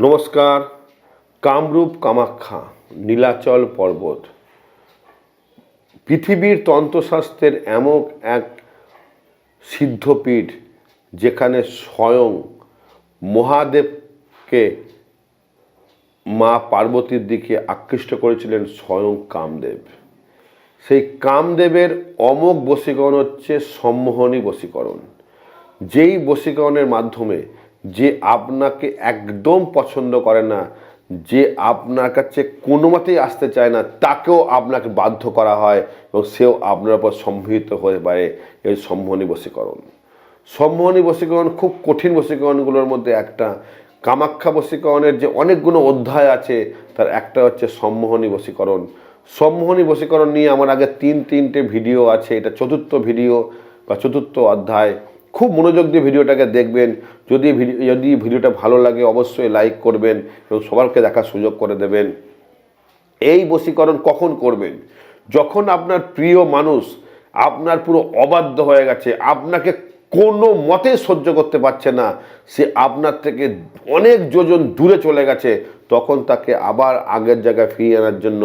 নমস্কার, কামরূপ কামাখ্যা, নীলাচল পর্বত। পৃথিবীর তন্ত্রশাস্ত্রের এমন এক সিদ্ধপীঠ যেখানে স্বয়ং মহাদেবকে মা পার্বতীর দিকে আকৃষ্ট করেছিলেন স্বয়ং কামদেব। সেই কামদেবের অমোঘ বশীকরণ হচ্ছে সম্মোহনী বশীকরণ। যেই বশীকরণের মাধ্যমে যে আপনাকে একদম পছন্দ করে না, যে আপনার কাছে কোনো মতেই আসতে চায় না, তাকেও আপনাকে বাধ্য করা হয় এবং সেও আপনার উপর সম্মোহিত হয়ে পারে। এই সম্মোহনী বশীকরণ। সম্মোহনী বশীকরণ খুব কঠিন বশীকরণগুলোর মধ্যে একটা। কামাখ্যা বশীকরণের যে অনেকগুলো অধ্যায় আছে, তার একটা হচ্ছে সম্মোহনী বশীকরণ। সম্মোহনী বশীকরণ নিয়ে আমার আগে তিন তিনটে ভিডিও আছে, এটা চতুর্থ ভিডিও বা চতুর্থ অধ্যায়। খুব মনোযোগ দিয়ে ভিডিওটাকে দেখবেন। যদি ভিডিও যদি ভিডিওটা ভালো লাগে, অবশ্যই লাইক করবেন এবং সবারকে দেখার সুযোগ করে দেবেন। এই বশীকরণ কখন করবেন? যখন আপনার প্রিয় মানুষ আপনার পুরো অবাধ্য হয়ে গেছে, আপনাকে কোনো মতে সহ্য করতে পারছে না, সে আপনার থেকে অনেক যোজন দূরে চলে গেছে, তখন তাকে আবার আগের জায়গায় ফিরিয়ে আনার জন্য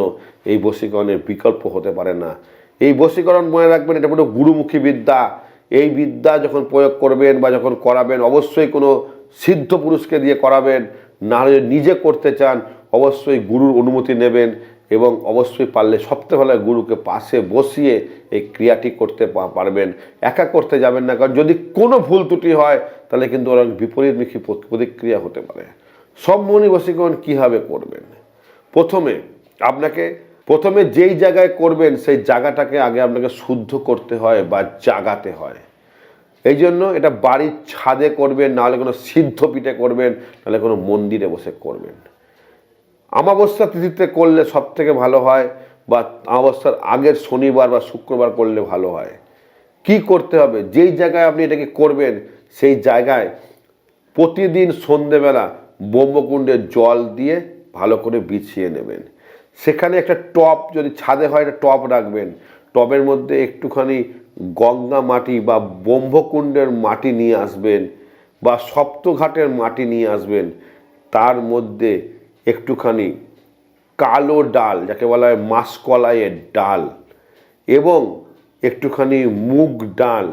এই বশীকরণের বিকল্প হতে পারে না। এই বশীকরণ মনে রাখবেন, এটা পুরো গুরুমুখী বিদ্যা। এই বিদ্যা যখন প্রয়োগ করবেন বা যখন করাবেন, অবশ্যই কোনো সিদ্ধ পুরুষকে দিয়ে করাবেন, না হলে নিজে করতে চান, অবশ্যই গুরুর অনুমতি নেবেন এবং অবশ্যই পারলে ভালো গুরুকে পাশে বসিয়ে এই ক্রিয়াটি করতে পারবেন। একা করতে যাবেন না, কারণ যদি কোনো ভুল ত্রুটি হয়, তাহলে কিন্তু ওরা বিপরীতমুখী প্রতিক্রিয়া হতে পারে। সম্মনি বশীকরণ কীভাবে করবেন? প্রথমে আপনাকে, প্রথমে যেই জায়গায় করবেন, সেই জায়গাটাকে আগে আপনাকে শুদ্ধ করতে হয় বা জাগাতে হয়। এই জন্য এটা বাড়ির ছাদে করবেন, নাহলে কোনো সিদ্ধ পিঠে করবেন, নাহলে কোনো মন্দিরে বসে করবেন। আমাবস্যা তিথিতে করলে সব থেকে ভালো হয় বা আমাবস্যার আগের শনিবার বা শুক্রবার করলে ভালো হয়। কি করতে হবে? যেই জায়গায় আপনি এটাকে করবেন, সেই জায়গায় প্রতিদিন সন্ধেবেলা ব্রহ্মকুণ্ডে জল দিয়ে ভালো করে বিছিয়ে নেবেন। সেখানে একটা টপ যদি ছাদে হয়, একটা টপ রাখবেন। টবের মধ্যে একটুখানি গঙ্গা মাটি বা ব্রহ্মকুণ্ডের মাটি নিয়ে আসবেন বা সপ্তঘাটের মাটি নিয়ে আসবেন, তার মধ্যে একটুখানি কালো ডাল, যাকে বলা হয় মাসকলাইয়ের ডাল, এবং একটুখানি মুগ ডাল,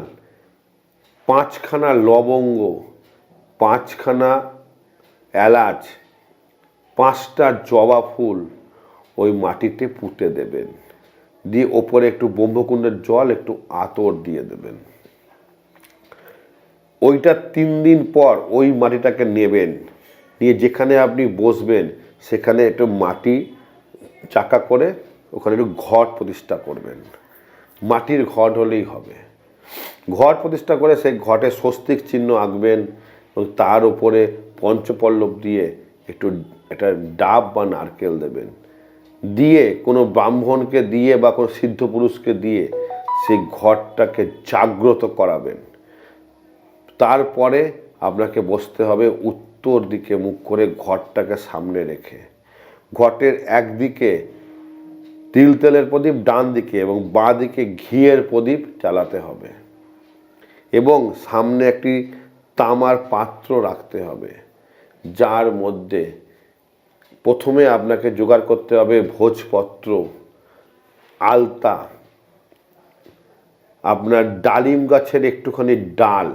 পাঁচখানা লবঙ্গ, পাঁচখানা এলাচ, পাঁচটা জবা ফুল ওই মাটিতে পুঁতে দেবেন। দিয়ে ওপরে একটু ব্রহ্মকুণ্ডের জল, একটু আতর দিয়ে দেবেন। ওইটা তিন দিন পর ওই মাটিটাকে নেবেন। নিয়ে যেখানে আপনি বসবেন, সেখানে একটু মাটি চাকা করে ওখানে একটু ঘট প্রতিষ্ঠা করবেন। মাটির ঘট হলেই হবে। ঘট প্রতিষ্ঠা করে সেই ঘটে স্বস্তিক চিহ্ন আঁকবেন এবং তার উপরে পঞ্চপল্লব দিয়ে একটু একটা ডাব বা নারকেল দেবেন। দিয়ে, কোনো ব্রাহ্মণকে দিয়ে বা কোনো সিদ্ধ পুরুষকে দিয়ে সেই ঘরটাকে জাগ্রত করাবেন। তারপরে আপনাকে বসতে হবে উত্তর দিকে মুখ করে ঘরটাকে সামনে রেখে। ঘটের একদিকে তিল তেলের প্রদীপ, ডান দিকে এবং বাঁ দিকে ঘিয়ের প্রদীপ জ্বালাতে হবে এবং সামনে একটি তামার পাত্র রাখতে হবে, যার মধ্যে প্রথমে আপনাকে জোগাড় করতে হবে ভোজপত্র, আলতা, আপনার ডালিম গাছের একটুখানি ডাল।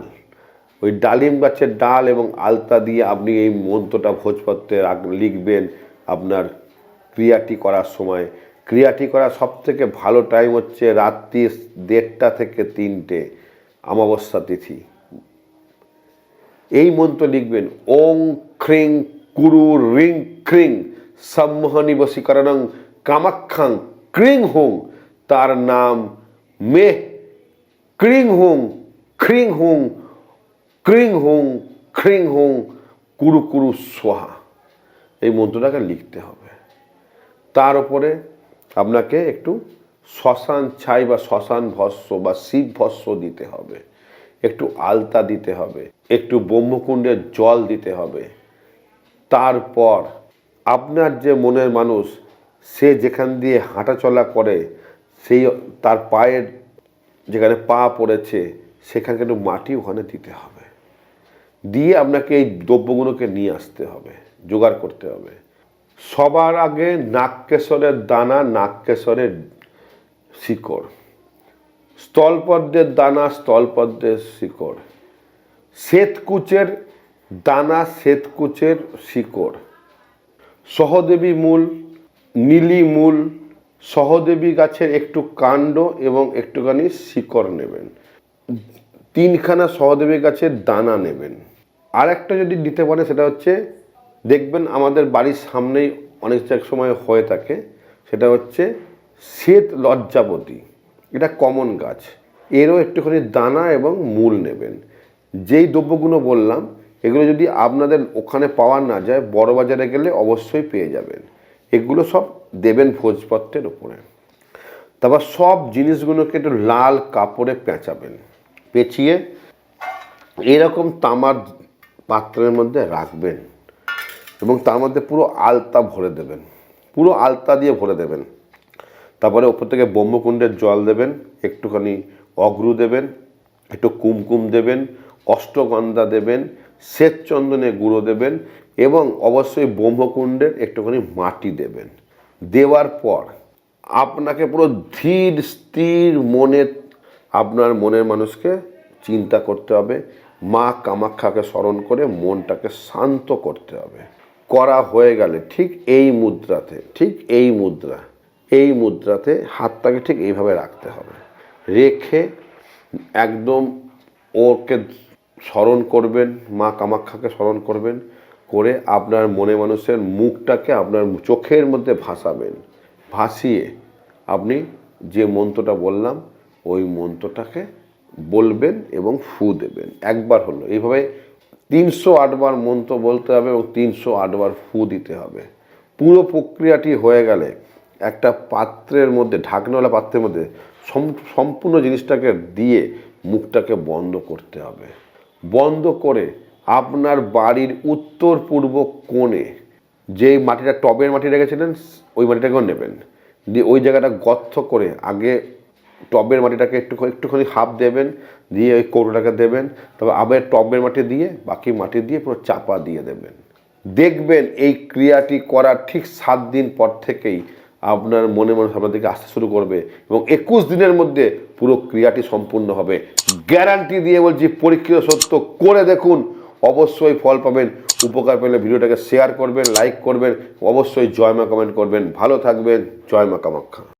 ওই ডালিম গাছের ডাল এবং আলতা দিয়ে আপনি এই মন্ত্রটা ভোজপত্রে লিখবেন আপনার ক্রিয়াটি করার সময়। ক্রিয়াটি করার সবথেকে ভালো টাইম হচ্ছে রাত্রি দেড়টা থেকে তিনটে, অমাবস্যা তিথি। এই মন্ত্র লিখবেন, ওং খ্রিং কুরু রিং ক্রিং সম্মোহনী বশীকরণং কামাক্ষাং ক্রিং হুং তার নাম মে ক্রিং হুং খ্রিং হুং ক্রিং হুং খ্রিং হুং কুরু কুরু সোহা এই মন্ত্রটাকে লিখতে হবে। তার উপরে আপনাকে একটু শ্মশান ছাই বা শ্মশান ভস্য বা শিব ভস্য দিতে হবে। একটু আলতা দিতে হবে। একটু ব্রহ্মকুণ্ডের জল দিতে হবে। তারপর আপনার যে মনের মানুষ, সে যেখান দিয়ে হাঁটাচলা করে, সেই তার পায়ের যেখানে পা পড়েছে, সেখানকে একটু মাটি ওখানে দিতে হবে। দিয়ে আপনাকে এই দ্রব্যগুলোকে নিয়ে আসতে হবে, জোগাড় করতে হবে। সবার আগে নাগকেশরের দানা, নাগকেশরের শিকড়। স্থলপদ্মের দানা, স্থলপদ্মের শিকড়। শ্বেতকুচের দানা শ্বেতকুচের শিকড়। সহদেবী মূল, নীলি মূল, সহদেবী গাছের একটু কাণ্ড এবং একটুখানি শিকড় নেবেন। তিনখানা সহদেবী গাছের দানা নেবেন। আর একটা যদি দিতে পারে সেটা হচ্ছে, দেখবেন আমাদের বাড়ির সামনেই অনেক সময় হয়ে থাকে, সেটা হচ্ছে শ্বেত লজ্জাবতী। এটা কমন গাছ। এরও একটুখানি দানা এবং মূল নেবেন। যেই দ্রব্যগুলো বললাম এগুলো যদি আপনাদের ওখানে পাওয়া না যায় বড় বাজারে গেলে অবশ্যই পেয়ে যাবেন। এগুলো সব দেবেন ভোজপত্রের উপরে। তারপর সব জিনিসগুলোকে একটু লাল কাপড়ে পেঁচাবেন। পেঁচিয়ে এরকম তামার পাত্রের মধ্যে রাখবেন এবং তার মধ্যে পুরো আলতা ভরে দেবেন। পুরো আলতা দিয়ে ভরে দেবেন। তারপরে ওপর থেকে ব্রহ্মকুণ্ডের জল দেবেন, একটুখানি অগ্রু দেবেন, একটু কুমকুম দেবেন অষ্টগন্ধা দেবেন শ্বেত চন্দনে গুঁড়ো দেবেন এবং অবশ্যই ব্রহ্মকুণ্ডের একটুখানি মাটি দেবেন। দেওয়ার পর আপনাকে পুরো ধীর, স্থির মনে আপনার মনের মানুষকে চিন্তা করতে হবে। মা কামাখ্যাকে স্মরণ করে মনটাকে শান্ত করতে হবে। করা হয়ে গেলে ঠিক এই মুদ্রাতে, ঠিক এই মুদ্রা, এই মুদ্রাতে হাতটাকে ঠিক এইভাবে রাখতে হবে। রেখে একদম ওকে স্মরণ করবেন, মা কামাখ্যাকে স্মরণ করবেন, করে আপনার মনে মানুষের মুখটাকে আপনার চোখের মধ্যে ভাসাবেন। ভাসিয়ে আপনি যে মন্ত্রটা বললাম, ওই মন্ত্রটাকে বলবেন এবং ফু দেবেন। একবার হলো। এইভাবে তিনশো আটবার মন্ত্র বলতে হবে এবং তিনশো আটবার ফু দিতে হবে। পুরো প্রক্রিয়াটি হয়ে গেলে একটা পাত্রের মধ্যে, ঢাকনাওয়ালা পাত্রের মধ্যে সম্পূর্ণ জিনিসটাকে দিয়ে মুখটাকে বন্ধ করতে হবে। বন্ধ করে আপনার বাড়ির উত্তর পূর্ব কোণে যেই মাটিটা টবের মাটি রেখেছিলেন, ওই মাটিটাকেও নেবেন। দিয়ে ওই জায়গাটা গর্ত করে আগে টবের মাটিটাকে একটু একটুখানি হাফ দেবেন, দিয়ে ওই কৌটোটাকে দেবেন, তবে আবার টবের মাটি দিয়ে, বাকি মাটি দিয়ে পুরো চাপা দিয়ে দেবেন। দেখবেন এই ক্রিয়াটি করার ঠিক সাত দিন পর থেকেই আপনার মনে মনে আপনার দিকে আসতে শুরু করবে এবং একুশ দিনের মধ্যে পুরো ক্রিয়াটি সম্পূর্ণ হবে। গ্যারান্টি দিয়ে বলছি, পরীক্ষিত সত্য করে দেখুন। অবশ্যই ফল পাবেন, উপকার পেলে ভিডিওটাকে শেয়ার করবেন লাইক করবেন, অবশ্যই জয় মা কমেন্ট করবেন। ভালো থাকবেন, জয় মা কামাখ্যা।